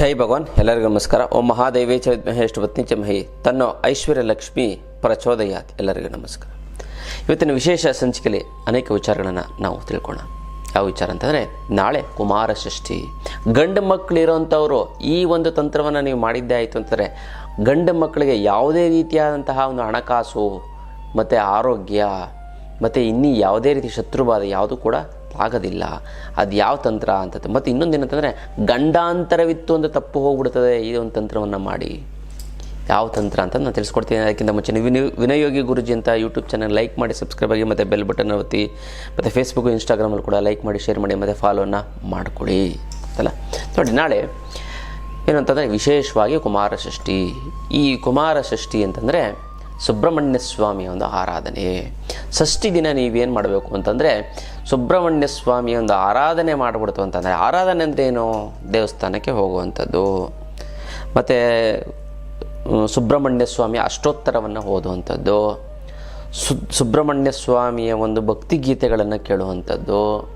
ಜೈ ಭಗವಾನ್. ಎಲ್ಲರಿಗೂ ನಮಸ್ಕಾರ. ಓಂ ಮಹಾದೇವಿ ಚ ಪತ್ನಿ ಅಷ್ಟಪತ್ನಿ ತನ್ನ ಐಶ್ವರ್ಯ ಲಕ್ಷ್ಮಿ ಪ್ರಚೋದಯಾತ್. ಎಲ್ಲರಿಗೂ ನಮಸ್ಕಾರ. ಇವತ್ತಿನ ವಿಶೇಷ ಸಂಚಿಕೆಯಲ್ಲಿ ಅನೇಕ ವಿಚಾರಗಳನ್ನು ನಾವು ತಿಳ್ಕೊಳ್ಳೋಣ ಯಾವ ವಿಚಾರ ಅಂತಂದರೆ, ನಾಳೆ ಕುಮಾರ ಷಷ್ಠಿ. ಗಂಡು ಮಕ್ಕಳಿರೋಂಥವರು ಈ ಒಂದು ತಂತ್ರವನ್ನು ನೀವು ಮಾಡಿದ್ದೇ ಆಯಿತು ಅಂತಂದರೆ, ಗಂಡು ಮಕ್ಕಳಿಗೆ ಯಾವುದೇ ರೀತಿಯಾದಂತಹ ಒಂದು ಹಣಕಾಸು, ಮತ್ತು ಆರೋಗ್ಯ, ಮತ್ತು ಇನ್ನೂ ಯಾವುದೇ ರೀತಿ ಶತ್ರುಬಾಧೆ ಯಾವುದು ಕೂಡ ಆಗೋದಿಲ್ಲ. ಅದು ಯಾವ ತಂತ್ರ ಅಂತ ಮತ್ತು ಇನ್ನೊಂದು ಏನಂತಂದರೆ ಗಂಡಾಂತರವಿತ್ತು ಅಂದರೆ ತಪ್ಪು ಹೋಗ್ಬಿಡ್ತದೆ ಈ ಒಂದು ತಂತ್ರವನ್ನು ಮಾಡಿ. ಯಾವ ತಂತ್ರ ಅಂತ ನಾನು ತಿಳಿಸ್ಕೊಡ್ತೀನಿ. ಅದಕ್ಕಿಂತ ಮುಂಚೆ ವಿನಯ್, ವಿನಯೋಗಿ ಗುರುಜಿ ಅಂತ ಯೂಟ್ಯೂಬ್ ಚಾನಲ್ ಲೈಕ್ ಮಾಡಿ, ಸಬ್ಸ್ಕ್ರೈಬ್ ಆಗಿ, ಮತ್ತು ಬೆಲ್ ಬಟನ್ ಒತ್ತಿ, ಮತ್ತು ಫೇಸ್ಬುಕ್ ಇನ್ಸ್ಟಾಗ್ರಾಮಲ್ಲಿ ಕೂಡ ಲೈಕ್ ಮಾಡಿ, ಶೇರ್ ಮಾಡಿ, ಮತ್ತು ಫಾಲೋನ ಮಾಡಿಕೊಡಿ ಅಲ್ಲ ನೋಡಿ, ನಾಳೆ ಏನಂತಂದರೆ ವಿಶೇಷವಾಗಿ ಕುಮಾರ ಷಷ್ಠಿ ಈ ಕುಮಾರ ಷಷ್ಠಿ ಅಂತಂದರೆ ಸುಬ್ರಹ್ಮಣ್ಯ ಸ್ವಾಮಿಯ ಒಂದು ಆರಾಧನೆ. ಷಷ್ಠಿ ದಿನ ನೀವೇನು ಮಾಡಬೇಕು ಅಂತಂದರೆ ಸುಬ್ರಹ್ಮಣ್ಯ ಸ್ವಾಮಿಯ ಒಂದು ಆರಾಧನೆ ಮಾಡಿಬಿಡ್ತು ಅಂತಂದರೆ, ಆರಾಧನೆ ಅಂದರೆ ಏನು? ದೇವಸ್ಥಾನಕ್ಕೆ ಹೋಗುವಂಥದ್ದು. ಮತ್ತು ಸುಬ್ರಹ್ಮಣ್ಯ ಸ್ವಾಮಿ ಅಷ್ಟೋತ್ತರವನ್ನು ಓದುವಂಥದ್ದು. ಸು ಸುಬ್ರಹ್ಮಣ್ಯ ಸ್ವಾಮಿಯ ಒಂದು ಭಕ್ತಿ ಗೀತೆಗಳನ್ನು ಕೇಳುವಂಥದ್ದು.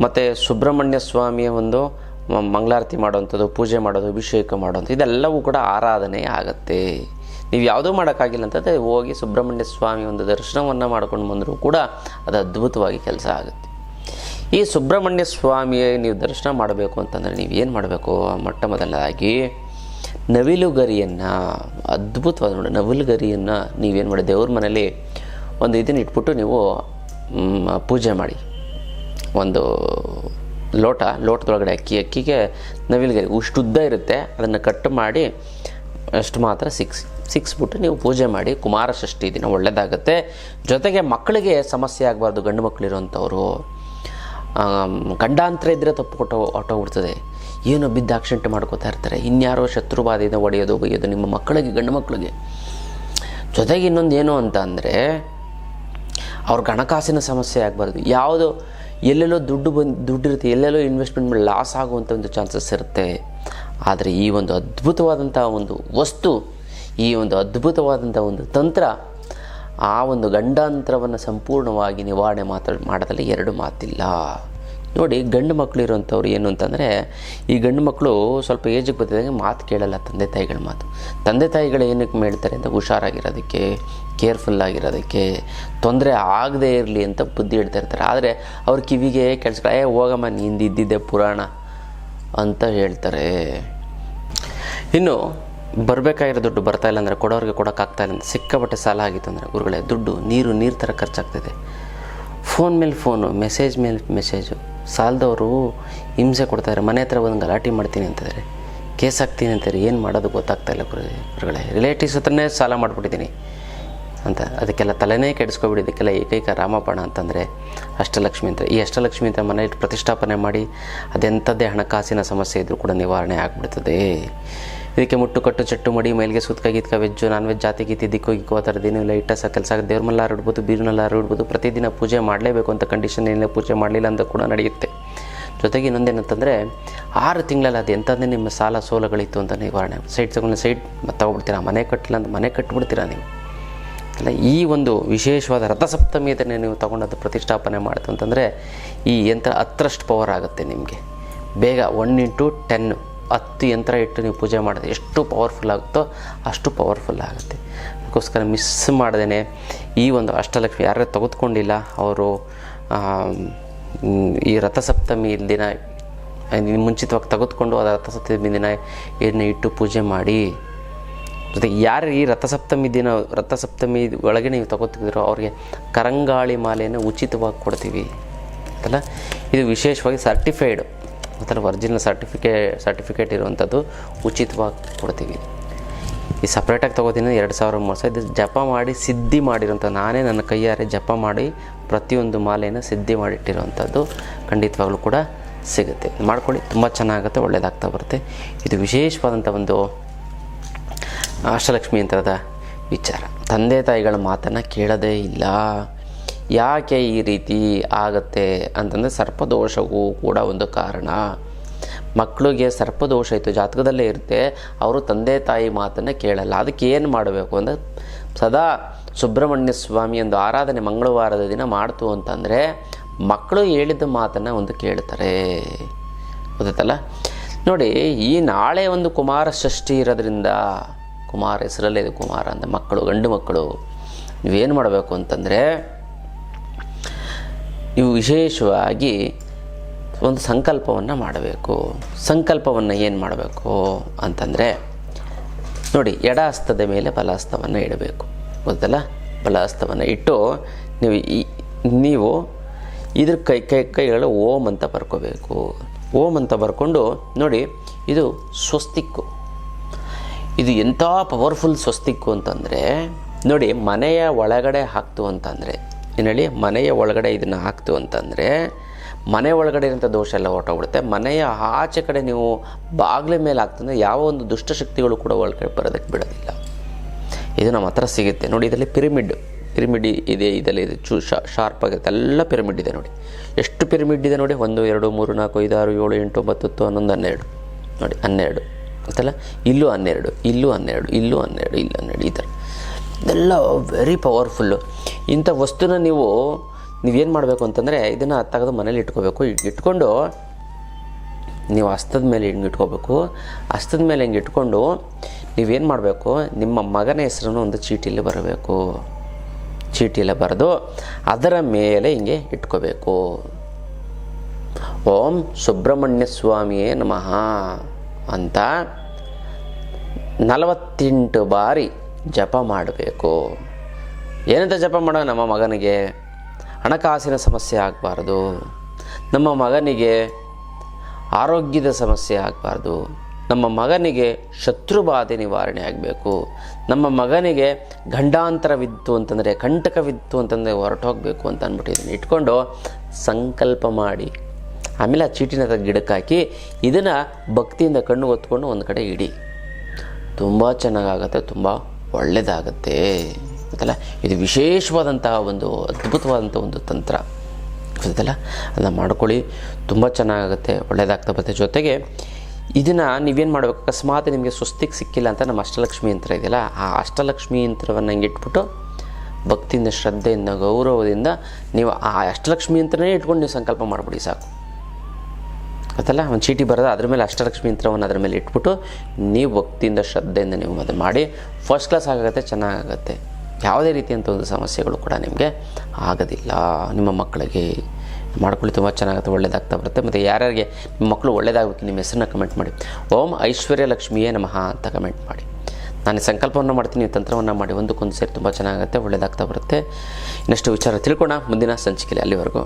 ಮತ್ತು ಸುಬ್ರಹ್ಮಣ್ಯ ಸ್ವಾಮಿಯ ಒಂದು ಮಂಗಳಾರತಿ ಮಾಡುವಂಥದ್ದು, ಪೂಜೆ ಮಾಡೋದು, ಅಭಿಷೇಕ ಮಾಡೋದು ಇದೆಲ್ಲವೂ ಕೂಡ ಆರಾಧನೆ ಆಗುತ್ತೆ ನೀವು ಯಾವುದೂ ಮಾಡೋಕ್ಕಾಗಿಲ್ಲ ಅಂತಂದರೆ ಹೋಗಿ ಸುಬ್ರಹ್ಮಣ್ಯ ಸ್ವಾಮಿ ಒಂದು ದರ್ಶನವನ್ನು ಮಾಡ್ಕೊಂಡು ಬಂದರೂ ಕೂಡ ಅದು ಅದ್ಭುತವಾಗಿ ಕೆಲಸ ಆಗುತ್ತೆ. ಈ ಸುಬ್ರಹ್ಮಣ್ಯ ಸ್ವಾಮಿಯ ನೀವು ದರ್ಶನ ಮಾಡಬೇಕು ಅಂತಂದರೆ ಏನು ಮಾಡಬೇಕು? ಮೊಟ್ಟ ಮೊದಲಾಗಿ ನವಿಲುಗರಿಯನ್ನು, ಅದ್ಭುತವಾದ ನೋಡಿ ನವಿಲುಗರಿಯನ್ನು ನೀವೇನು ಮಾಡಿ ದೇವ್ರ ಮನೇಲಿ ಒಂದು ಇದನ್ನು ಇಟ್ಬಿಟ್ಟು ನೀವು ಪೂಜೆ ಮಾಡಿ. ಒಂದು ಲೋಟ, ಲೋಟದೊಳಗಡೆ ಅಕ್ಕಿ, ಅಕ್ಕಿಗೆ ನವಿಲುಗರಿ ಉದ್ದ ಇರುತ್ತೆ, ಅದನ್ನು ಕಟ್ ಮಾಡಿ ಅಷ್ಟು ಮಾತ್ರ ಸಿಕ್ಸ್ ಸಿಕ್ಸ್ಬಿಟ್ಟು ನೀವು ಪೂಜೆ ಮಾಡಿ, ಕುಮಾರ ಷಷ್ಠಿ ದಿನ ಒಳ್ಳೆಯದಾಗುತ್ತೆ ಜೊತೆಗೆ ಮಕ್ಕಳಿಗೆ ಸಮಸ್ಯೆ ಆಗಬಾರ್ದು, ಗಂಡು ಮಕ್ಕಳಿರೋಂಥವ್ರು ಗಂಡಾಂತರ ಇದ್ದರೆ ತಪ್ಪು ಕೊಟ್ಟು ಹೊಟ್ಟೋಗ್ಬಿಡ್ತದೆ ಏನೋ ಬಿದ್ದ ಆಕ್ಸಿಡೆಂಟ್ ಮಾಡ್ಕೋತಾ ಇರ್ತಾರೆ. ಇನ್ಯಾರೋ ಶತ್ರು ಬಾಧೆಯಿಂದ ಒಡೆಯೋದು ಬೈಯೋದು ನಿಮ್ಮ ಮಕ್ಕಳಿಗೆ, ಗಂಡು ಮಕ್ಕಳಿಗೆ. ಜೊತೆಗೆ ಇನ್ನೊಂದು ಏನು ಅಂತ ಅಂದರೆ, ಅವ್ರ ಹಣಕಾಸಿನ ಸಮಸ್ಯೆ ಆಗಬಾರ್ದು. ಯಾವುದು, ಎಲ್ಲೆಲ್ಲೋ ದುಡ್ಡು ಬಂದು, ದುಡ್ಡಿರುತ್ತೆ, ಎಲ್ಲೆಲ್ಲೋ ಇನ್ವೆಸ್ಟ್ಮೆಂಟ್ ಮೇಲೆ ಲಾಸ್ ಆಗುವಂಥ ಒಂದು ಚಾನ್ಸಸ್ ಇರುತ್ತೆ. ಆದರೆ ಈ ಒಂದು ಅದ್ಭುತವಾದಂಥ ಒಂದು ವಸ್ತು ಈ ಒಂದು ಅದ್ಭುತವಾದಂಥ ಒಂದು ತಂತ್ರ ಆ ಒಂದು ಗಂಡಾಂತರವನ್ನು ಸಂಪೂರ್ಣವಾಗಿ ನಿವಾರಣೆ ಮಾತ್ರ ಮಾಡೋದಲ್ಲಿ ಎರಡು ಮಾತಿಲ್ಲ. ನೋಡಿ, ಗಂಡು ಮಕ್ಕಳು ಇರೋಂಥವ್ರು ಏನು ಅಂತಂದರೆ, ಈ ಗಂಡು ಮಕ್ಕಳು ಸ್ವಲ್ಪ ಏಜಿಗೆ ಬರ್ತಿದ್ದಂಗೆ ಮಾತು ಕೇಳಲ್ಲ ತಂದೆ ತಾಯಿಗಳ ಮಾತು. ತಂದೆ ತಾಯಿಗಳು ಏನಕ್ಕೆ ಹೇಳ್ತಾರೆ ಅಂತ ಹುಷಾರಾಗಿರೋದಕ್ಕೆ, ಕೇರ್ಫುಲ್ ಆಗಿರೋದಕ್ಕೆ, ತೊಂದರೆ ಆಗದೇ ಇರಲಿ ಅಂತ ಬುದ್ಧಿ ಹೇಳ್ತಾ ಇರ್ತಾರೆ. ಆದರೆ ಅವ್ರ ಕಿವಿಗೆ ಕೆಲ್ಸಗಳು, ಏ, ಹೋಗಮ್ಮ, ನೀಂದಿದ್ದಿದ್ದೆ ಪುರಾಣ ಅಂತ ಹೇಳ್ತಾರೆ. ಇನ್ನು ಬರಬೇಕಾಗಿರೋ ದುಡ್ಡು ಬರ್ತಾ ಇಲ್ಲ ಅಂದರೆ ಕೊಡೋರಿಗೆ ಕೊಡೋಕ್ಕಾಗ್ತಾ ಇಲ್ಲ ಸಿಕ್ಕಾಪಟ್ಟೆ ಸಾಲ ಆಗಿತ್ತು ಅಂದರೆ ಗುರುಗಳೇ, ದುಡ್ಡು, ನೀರು ನೀರು ಥರ ಖರ್ಚಾಗ್ತಿದೆ. ಫೋನ್ ಮೇಲೆ ಫೋನು, ಮೆಸೇಜ್ ಮೇಲೆ ಮೆಸೇಜು. ಸಾಲದವರು ಹಿಂಸೆ ಕೊಡ್ತಾರೆ ಮನೆ ಹತ್ರ ಬಂದು ಗಲಾಟೆ ಮಾಡ್ತೀನಿ ಅಂತಿದ್ದಾರೆ ಕೇಸ್ ಹಾಕ್ತೀನಿ ಅಂತಾರೆ ಏನು ಮಾಡೋದು ಗೊತ್ತಾಗ್ತಾ ಇಲ್ಲ ಗುರು ಗುರುಗಳೇ. ರಿಲೇಟಿವ್ಸ್ ಹತ್ರನೇ ಸಾಲ ಮಾಡಿಬಿಟ್ಟಿದ್ದೀನಿ ಅಂತ. ಅದಕ್ಕೆಲ್ಲ ತಲೆನೇ ಕೆಡಿಸ್ಕೊಬಿಡಿ, ಇದಕ್ಕೆಲ್ಲ ಏಕೈಕ ರಾಮಪಣ ಅಂತಂದರೆ ಅಷ್ಟಲಕ್ಷ್ಮಿ ಅಂತ. ಈ ಅಷ್ಟಲಕ್ಷ್ಮಿ ಅಂತ ಮನೆಯಲ್ಲಿ ಪ್ರತಿಷ್ಠಾಪನೆ ಮಾಡಿ ಅದೆಂಥದ್ದೇ ಹಣಕಾಸಿನ ಸಮಸ್ಯೆ ಇದ್ದರೂ ಕೂಡ ನಿವಾರಣೆ ಆಗಿಬಿಡ್ತದೆ. ಇದಕ್ಕೆ ಮುಟ್ಟು ಕಟ್ಟು ಚಟ್ಟು ಮಡಿ, ಮೈಲಿಗೆ ಸುತ್ಕ ಗೀತ್ಕ ವೆಜ್ಜು ನಾನ್ ವೆಜ್ ಜಾತಿ ಗೀತಿ, ದಿಕ್ಕು, ಗಿಕ್ಕು, ಆ ಥರದ್ದು ಏನಿಲ್ಲ ಇಟ್ಟ ಕೆಲಸ ದೇವ್ರ ಮಲ್ಲಾರು ಇಡ್ಬೋದು ಬೀರ್ನಲ್ಲಾರು ಇಡ್ಬೋದು ಪ್ರತಿದಿನ ಪೂಜೆ ಮಾಡಲೇಬೇಕು ಅಂತ ಕಂಡೀಷನ್ ಏನಿಲ್ಲ, ಪೂಜೆ ಮಾಡಲಿಲ್ಲ ಅಂತ ಕೂಡ ನಡೆಯುತ್ತೆ. ಜೊತೆಗೆ ಇನ್ನೊಂದೇನಂತಂದರೆ ಆರು ತಿಂಗಳಲ್ಲಿ ಅದು ಎಂಥದ್ದೇ ನಿಮ್ಮ ಸಾಲ ಸೋಲಗಳಿತ್ತು ಅಂತ ನಿವಾರಣೆ ಸೈಡ್ ತಗೊಂಡು ಸೈಡ್ ತಗೊಬಿಡ್ತೀರಾ ಮನೆ ಕಟ್ಟಲಿಲ್ಲ ಅಂತ ಮನೆ ಕಟ್ಟಿಬಿಡ್ತೀರಾ ನೀವು? ಅಲ್ಲ, ಈ ಒಂದು ವಿಶೇಷವಾದ ರಥಸಪ್ತಮಿಯನ್ನು ನೀವು ತಗೊಂಡದ್ದು ಪ್ರತಿಷ್ಠಾಪನೆ ಮಾಡ್ತು ಅಂತಂದರೆ, ಈ ಯಂತ್ರ ಹತ್ತರಷ್ಟು ಪವರ್ ಆಗುತ್ತೆ ನಿಮಗೆ. ಬೇಗ ಒನ್ ಇಂಟು ಟೆನ್ ಹತ್ತು ಯಂತ್ರ ಇಟ್ಟು ನೀವು ಪೂಜೆ ಮಾಡಿದ್ರೆ ಎಷ್ಟು ಪವರ್ಫುಲ್ ಆಗುತ್ತೋ ಅಷ್ಟು ಪವರ್ಫುಲ್ ಆಗುತ್ತೆ. ಅದಕ್ಕೋಸ್ಕರ ಮಿಸ್ ಮಾಡ್ದೇ ಈ ಒಂದು ಅಷ್ಟಲಕ್ಷ್ಮಿ ಯಾರೇ ತೆಗೆದುಕೊಂಡಿಲ್ಲ, ಅವರು ಈ ರಥಸಪ್ತಮಿ ದಿನ ಮುಂಚಿತವಾಗಿ ತೆಗೆದುಕೊಂಡು ಅದು ರಥಸಪ್ತಮಿ ದಿನ ಇದನ್ನ ಇಟ್ಟು ಪೂಜೆ ಮಾಡಿ, ಜೊತೆಗೆ ಯಾರು ಈ ರಥಸಪ್ತಮಿ ದಿನ, ರಥಸಪ್ತಮಿ ಒಳಗೆ ನೀವು ತಗೋತಿದ್ದೀರೋ ಅವ್ರಿಗೆ ಕರಂಗಾಳಿ ಮಾಲೆಯನ್ನು ಉಚಿತವಾಗಿ ಕೊಡ್ತೀವಿ. ಅಲ್ಲ? ಇದು ವಿಶೇಷವಾಗಿ ಸರ್ಟಿಫೈಡ್ ಅಥವಾ ಒರಿಜಿನಲ್ ಸರ್ಟಿಫಿಕೇ ಸರ್ಟಿಫಿಕೇಟ್ ಇರುವಂಥದ್ದು ಉಚಿತವಾಗಿ ಕೊಡ್ತೀವಿ. ಈ ಸಪ್ರೇಟಾಗಿ ತೊಗೋತೀನಿ ಎರಡು ಸಾವಿರ ಮೂರು ಸಾವಿರ ಇದು ಜಪ ಮಾಡಿ, ಸಿದ್ಧಿ ಮಾಡಿರೋಂಥ ನಾನೇ ನನ್ನ ಕೈಯಾರೆ ಜಪ ಮಾಡಿ ಪ್ರತಿಯೊಂದು ಮಾಲೆಯನ್ನು ಸಿದ್ಧಿ ಮಾಡಿಟ್ಟಿರುವಂಥದ್ದು ಖಂಡಿತವಾಗ್ಲೂ ಕೂಡ ಸಿಗುತ್ತೆ. ಮಾಡ್ಕೊಳ್ಳಿ, ತುಂಬ ಚೆನ್ನಾಗುತ್ತೆ ಒಳ್ಳೆಯದಾಗ್ತಾ ಬರುತ್ತೆ. ಇದು ವಿಶೇಷವಾದಂಥ ಒಂದು ಅಷ್ಟಲಕ್ಷ್ಮಿ ಯಂತ್ರದ ವಿಚಾರ. ತಂದೆ ತಾಯಿಗಳ ಮಾತನ್ನು ಕೇಳೋದೇ ಇಲ್ಲ. ಯಾಕೆ ಈ ರೀತಿ ಆಗುತ್ತೆ ಅಂತಂದರೆ ಸರ್ಪದೋಷವೂ ಕೂಡ ಒಂದು ಕಾರಣ. ಮಕ್ಕಳಿಗೆ ಸರ್ಪದೋಷ ಇತ್ತು, ಜಾತಕದಲ್ಲೇ ಇರುತ್ತೆ, ಅವರು ತಂದೆ ತಾಯಿ ಮಾತನ್ನು ಕೇಳಲ್ಲ. ಅದಕ್ಕೆ ಏನು ಮಾಡಬೇಕು ಅಂದರೆ, ಸದಾ ಸುಬ್ರಹ್ಮಣ್ಯ ಸ್ವಾಮಿ ಒಂದು ಆರಾಧನೆ ಮಂಗಳವಾರದ ದಿನ ಮಾಡ್ತು ಅಂತಂದರೆ ಮಕ್ಕಳು ಹೇಳಿದ ಮಾತನ್ನು ಒಂದು ಕೇಳ್ತಾರೆ. ಗೊತ್ತಲ್ಲ ನೋಡಿ, ಈ ನಾಳೆ ಒಂದು ಕುಮಾರ ಷಷ್ಠಿ ಇರೋದ್ರಿಂದ, ಕುಮಾರ ಹೆಸರಲ್ಲೇ ಇದು ಕುಮಾರ ಅಂತ ಮಕ್ಕಳು, ಗಂಡು ಮಕ್ಕಳು, ನೀವೇನು ಮಾಡಬೇಕು ಅಂತಂದರೆ ನೀವು ವಿಶೇಷವಾಗಿ ಒಂದು ಸಂಕಲ್ಪವನ್ನು ಮಾಡಬೇಕು. ಸಂಕಲ್ಪವನ್ನು ಏನು ಮಾಡಬೇಕು ಅಂತಂದರೆ, ನೋಡಿ ಎಡ ಹಸ್ತದ ಮೇಲೆ ಬಲಹಸ್ತವನ್ನು ಇಡಬೇಕು. ಗೊತ್ತಲ್ಲ? ಬಲಹಸ್ತವನ್ನು ಇಟ್ಟು ನೀವು ಈ, ನೀವು ಇದ್ರ ಕೈ ಕೈ ಕೈಗಳು ಓಂ ಅಂತ ಬರ್ಕೋಬೇಕು. ಓಂ ಅಂತ ಬರ್ಕೊಂಡು, ನೋಡಿ, ಇದು ಸ್ವಸ್ತಿಕ್ಕು. ಇದು ಎಂಥ ಪವರ್ಫುಲ್ ಸ್ವಸ್ತಿಕ್ಕು ಅಂತಂದರೆ, ನೋಡಿ, ಮನೆಯ ಒಳಗಡೆ ಹಾಕ್ತು ಅಂತಂದರೆ ಏನು ಹೇಳಿ ಮನೆಯ ಒಳಗಡೆ ಇದನ್ನು ಹಾಕ್ತು ಅಂತಂದರೆ, ಮನೆ ಒಳಗಡೆ ಇರೋಂಥ ದೋಷ ಎಲ್ಲ ಹೊರಟೋಗ್ಬಿಡುತ್ತೆ. ಮನೆಯ ಆಚೆ ಕಡೆ ನೀವು ಬಾಗಿಲ ಮೇಲೆ ಹಾಕ್ತಂದ್ರೆ ಯಾವ ಒಂದು ದುಷ್ಟಶಕ್ತಿಗಳು ಕೂಡ ಒಳಗಡೆ ಬರೋದಕ್ಕೆ ಬಿಡೋದಿಲ್ಲ. ಇದು ನಮ್ಮ ಹತ್ರ ಸಿಗುತ್ತೆ. ನೋಡಿ, ಇದರಲ್ಲಿ ಪಿರಮಿಡ್ ಪಿರಮಿಡ್ ಇದೆ, ಇದರಲ್ಲಿ ಇದೆ ಚೂ ಶಾರ್ಪ್ ಆಗುತ್ತೆ ಎಲ್ಲ ಪಿರಮಿಡ್ ಇದೆ ನೋಡಿ. ಎಷ್ಟು ಪಿರಮಿಡ್ ಇದೆ ನೋಡಿ. ಒಂದು, ಎರಡು, ಮೂರು, ನಾಲ್ಕು, ಐದು, ಆರು, ಏಳು, ಎಂಟು, ಒಂಬತ್ತು, ಹತ್ತು, ಹನ್ನೊಂದು, ಹನ್ನೆರಡು. ನೋಡಿ, ಹನ್ನೆರಡು. ಗೊತ್ತಲ್ಲ? ಇಲ್ಲೂ ಹನ್ನೆರಡು ಇಲ್ಲೂ ಹನ್ನೆರಡು ಇಲ್ಲೂ ಹನ್ನೆರಡು ಇಲ್ಲೂ ಹನ್ನೆರಡು, ಈ ಥರ. ಇದೆಲ್ಲ ವೆರಿ ಪವರ್ಫುಲ್ಲು ಇಂಥ ವಸ್ತುನ ನೀವು, ನೀವೇನು ಮಾಡಬೇಕು ಅಂತಂದರೆ ಇದನ್ನು ತೆಗೆದು ಮನೇಲಿ ಇಟ್ಕೋಬೇಕು. ಇಟ್ಕೊಂಡು ನೀವು ಹಸ್ತದ ಮೇಲೆ ಹಿಂಗೆ ಇಟ್ಕೋಬೇಕು. ಹಸ್ತದ ಮೇಲೆ ಹಿಂಗೆ ಇಟ್ಕೊಂಡು ನೀವೇನು ಮಾಡಬೇಕು, ನಿಮ್ಮ ಮಗನ ಹೆಸರನ್ನು ಒಂದು ಚೀಟಿಯಲ್ಲಿ ಬರಬೇಕು. ಚೀಟಿಯಲ್ಲಿ ಬರೆದು ಅದರ ಮೇಲೆ ಹಿಂಗೆ ಇಟ್ಕೋಬೇಕು. ಓಂ ಸುಬ್ರಹ್ಮಣ್ಯ ಸ್ವಾಮಿಯೇ ನಮಃ ಅಂತ ನಲವತ್ತೆಂಟು ಬಾರಿ ಜಪ ಮಾಡಬೇಕು. ಏನಂತ ಜಪ ಮಾಡೋ ನಮ್ಮ ಮಗನಿಗೆ ಹಣಕಾಸಿನ ಸಮಸ್ಯೆ ಆಗಬಾರ್ದು. ನಮ್ಮ ಮಗನಿಗೆ ಆರೋಗ್ಯದ ಸಮಸ್ಯೆ ಆಗಬಾರ್ದು. ನಮ್ಮ ಮಗನಿಗೆ ಶತ್ರುಬಾಧೆ ನಿವಾರಣೆ ಆಗಬೇಕು. ನಮ್ಮ ಮಗನಿಗೆ ಗಂಡಾಂತರವಿತ್ತು ಅಂತಂದರೆ ಕಂಟಕವಿತ್ತು ಅಂತಂದರೆ ಹೊರಟೋಗಬೇಕು ಅಂತ ಅಂದ್ಬಿಟ್ಟಿದ್ದೀನಿ ಇಟ್ಕೊಂಡು ಸಂಕಲ್ಪ ಮಾಡಿ. ಆಮೇಲೆ ಆ ಚೀಟಿನ ತ ಗಿಡಕ್ಕೆ ಹಾಕಿ ಇದನ್ನು ಭಕ್ತಿಯಿಂದ ಕಣ್ಣು ಹೊತ್ಕೊಂಡು ಒಂದು ಕಡೆ ಇಡಿ. ತುಂಬ ಚೆನ್ನಾಗಾಗತ್ತೆ, ತುಂಬ ಒಳ್ಳೆಯದಾಗತ್ತೆ ಗೊತ್ತಲ್ಲ? ಇದು ವಿಶೇಷವಾದಂತಹ ಒಂದು ಅದ್ಭುತವಾದಂಥ ಒಂದು ತಂತ್ರ. ಗೊತ್ತಲ್ಲ ಅದನ್ನು ಮಾಡ್ಕೊಳ್ಳಿ. ತುಂಬ ಚೆನ್ನಾಗುತ್ತೆ ಒಳ್ಳೆಯದಾಗ್ತಾ ಬರುತ್ತೆ. ಜೊತೆಗೆ ಇದನ್ನು ನೀವೇನು ಮಾಡಬೇಕು? ಅಕಸ್ಮಾತ್ ನಿಮಗೆ ಸ್ವಸ್ತಿಗೆ ಸಿಕ್ಕಿಲ್ಲ ಅಂತ ನಮ್ಮ ಅಷ್ಟಲಕ್ಷ್ಮಿ ಯಂತ್ರ ಇದೆಯಲ್ಲ, ಆ ಅಷ್ಟಲಕ್ಷ್ಮಿ ಯಂತ್ರವನ್ನು ಹಂಗೆ ಇಟ್ಬಿಟ್ಟು ಭಕ್ತಿಯಿಂದ, ಶ್ರದ್ಧೆಯಿಂದ, ಗೌರವದಿಂದ ನೀವು ಆ ಅಷ್ಟಲಕ್ಷ್ಮಿ ಯಂತ್ರನೇ ಇಟ್ಕೊಂಡು ನೀವು ಸಂಕಲ್ಪ ಮಾಡಿಬಿಡಿ ಸಾಕು. ಗೊತ್ತಲ್ಲ ಒಂದು ಚೀಟಿ ಬರೋದು ಅದ್ರ ಮೇಲೆ ಅಷ್ಟಲಕ್ಷ್ಮಿ ಯಂತ್ರವನ್ನು ಅದ್ರ ಮೇಲೆ ಇಟ್ಬಿಟ್ಟು ನೀವು ಭಕ್ತಿಯಿಂದ ಶ್ರದ್ಧೆಯಿಂದ ನೀವು ಅದು ಮಾಡಿ ಫಸ್ಟ್ ಕ್ಲಾಸ್ ಆಗುತ್ತೆ ಚೆನ್ನಾಗಾಗತ್ತೆ ಯಾವುದೇ ರೀತಿಯಂಥ ಒಂದು ಸಮಸ್ಯೆಗಳು ಕೂಡ ನಿಮಗೆ ಆಗೋದಿಲ್ಲ. ನಿಮ್ಮ ಮಕ್ಕಳಿಗೆ ಮಾಡ್ಕೊಳ್ಳಿ, ತುಂಬ ಚೆನ್ನಾಗುತ್ತೆ, ಒಳ್ಳೇದಾಗ್ತಾ ಬರುತ್ತೆ. ಮತ್ತು ಯಾರ್ಯಾರಿಗೆ ನಿಮ್ಮ ಮಕ್ಕಳು ಒಳ್ಳೇದಾಗಬೇಕು, ನಿಮ್ಮ ಹೆಸರನ್ನ ಕಮೆಂಟ್ ಮಾಡಿ. ಓಂ ಐಶ್ವರ್ಯ ಲಕ್ಷ್ಮಿಯೇ ನಮಃ ಅಂತ ಕಮೆಂಟ್ ಮಾಡಿ. ನಾನು ಸಂಕಲ್ಪವನ್ನು ಮಾಡ್ತೀನಿ ತಂತ್ರವನ್ನು ಮಾಡಿ, ಒಂದಕ್ಕೊಂದು ಸೇರಿ ತುಂಬ ಚೆನ್ನಾಗುತ್ತೆ, ಒಳ್ಳೇದಾಗ್ತಾ ಬರುತ್ತೆ. ಇನ್ನಷ್ಟು ವಿಚಾರ ತಿಳ್ಕೊಣ. ಮುಂದಿನ ಸಂಚಿಕೆಯಲ್ಲಿ ಅಲ್ಲಿವರೆಗೂ.